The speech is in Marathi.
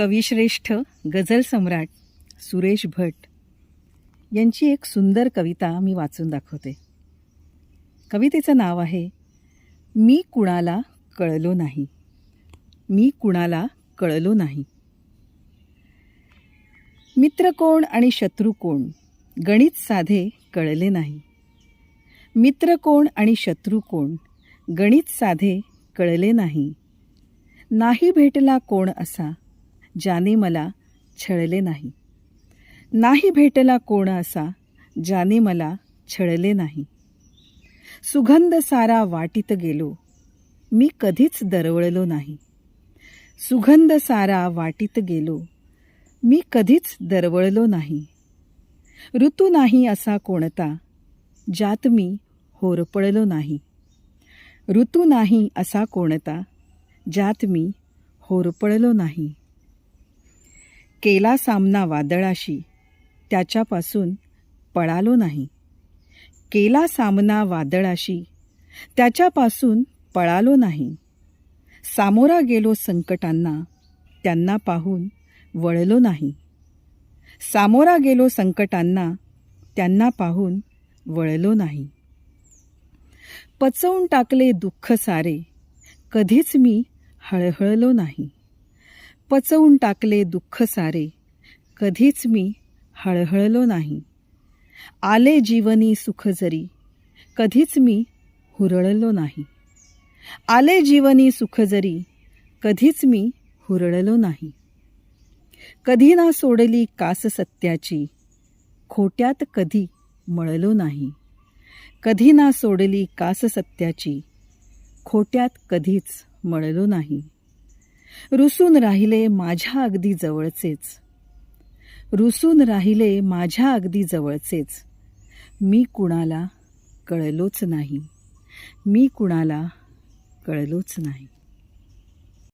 कविश्रेष्ठ गझल सम्राट सुरेश भट यांची एक सुंदर कविता मी वाचून दाखवते. कवितेचं नाव आहे मी कुणाला कळलो नाही. मी कुणाला कळलो नाही. मित्र कोण आणि शत्रू कोण गणित साधे कळले नाही. मित्र कोण आणि शत्रू कोण गणित साधे कळले नाही. नाही भेटला कोण असा ज्याने मला छळले नाही. नाही भेटला कोण असा ज्याने मला छळले नाही. सुगंध सारा वाटीत गेलो. मी कधीच दरवळलो नाही. सुगंध सारा वाटीत गेलो. मी कधीच दरवळलो नाही. ऋतू नाही असा कोणता ज्यात मी होरपळलो नाही. ऋतू नाही असा कोणता ज्यात मी होरपळलो नाही. केला सामना वादळाशी. त्याच्यापासून पळालो नाही. केला सामना वादळाशी. त्याच्यापासून पळालो नाही. सामोरा गेलो संकटांना. त्यांना पाहून वळलो नाही. सामोरा गेलो संकटांना. त्यांना पाहून वळलो नाही. पचवून टाकले दुःख सारे. कधीच मी हळहळलो नाही. पचवून टाकले दुःख सारे. कधीच मी हळहळलो नाही. आले जीवनी सुख जरी कधीच मी हुरळलो नाही. आले जीवनी सुख जरी कधीच मी हुरळलो नाही. कधी ना सोडली कास सत्याची खोट्यात कधी मळलो नाही. कधी ना सोडली कास सत्याची खोट्यात कधीच मळलो नाही. रुसून राहिले माझ्या अगदी जवळचेच. रुसून राहिले माझ्या अगदी जवळचेच. मी कुणाला कळलोच नाही. मी कुणाला कळलोच नाही.